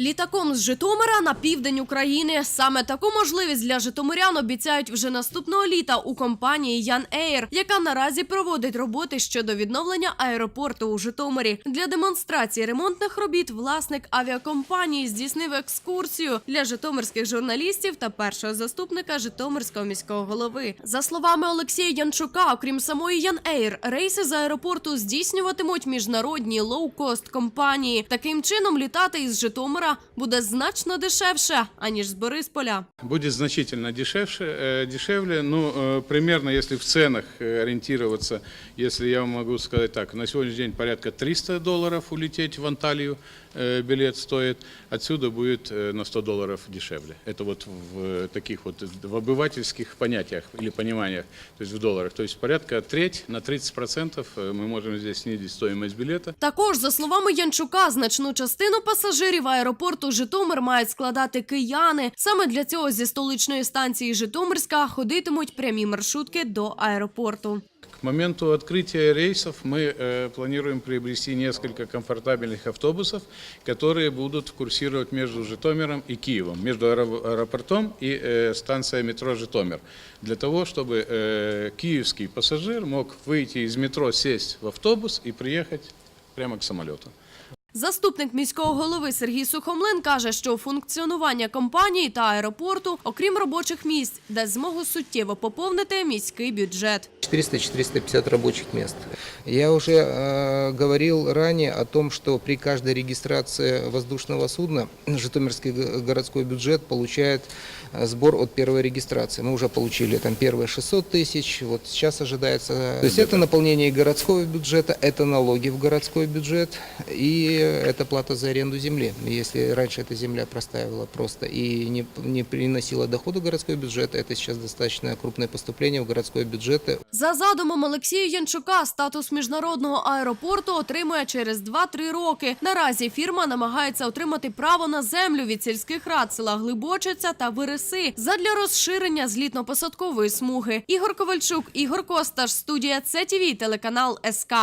Літаком з Житомира на південь України. Саме таку можливість для житомирян обіцяють вже наступного літа у компанії Ян Ейр, яка наразі проводить роботи щодо відновлення аеропорту у Житомирі. Для демонстрації ремонтних робіт власник авіакомпанії здійснив екскурсію для житомирських журналістів та першого заступника Житомирського міського голови. За словами Олексія Янчука, окрім самої Ян Ейр, рейси з аеропорту здійснюватимуть міжнародні лоу-кост компанії. Таким чином літати із Житомира буде значно дешевше аніж з Борисполя. Будет значительно дешевше, э, дешевле. Ну, э, примерно, если в ценах э, ориентироваться, если я вам могу сказать так, на сегодняшний день порядка 300 долларов улететь в Анталию э, билет стоит, отсюда будет э, на 100 долларов дешевле. Это вот в э, таких вот, в обывательских понятиях или пониманиях, то есть в долларах. То есть порядка треть на 30% э, мы можем здесь снизить стоимость билета. Також, за словами Янчука, значну частину пасажирів аеропорту Житомир мають складати кияни. Саме для цього зі столичної станції Житомирська ходитимуть прямі маршрутки до аеропорту. К моменту открытия рейсов мы э, планируем приобрести несколько комфортабельных автобусов, которые будут курсировать между Житомиром и Киевом, между аэро- аэропортом и э, станцией метро Житомир, для того, чтобы э, киевский пассажир мог выйти из метро, сесть в автобус и приехать прямо к самолету. Заступник міського голови Сергій Сухомлин каже, що функціонування компанії та аеропорту, окрім робочих місць, дасть змогу суттєво поповнити міський бюджет. 400-450 робочих місць. Я уже э, говорил ранее о том, что при каждой регистрации воздушного судна Житомирский г- городской бюджет получает э, сбор от первой регистрации. Мы уже получили там первые 600 тысяч, вот сейчас ожидается. То есть это наполнение городского бюджета, это налоги в городской бюджет и это плата за аренду земли. Если раньше эта земля простаивала просто и не, не приносила дохода городской бюджет, это сейчас достаточно крупное поступление в городской бюджет. За задумом Олексія Янчука, статус міжнародного аеропорту отримує через 2-3 роки. Наразі фірма намагається отримати право на землю від сільських рад села Глибочиця та Вириси задля розширення злітно-посадкової смуги. Ігор Ковальчук, Ігор Косташ, студія ЦТВ, телеканал СК.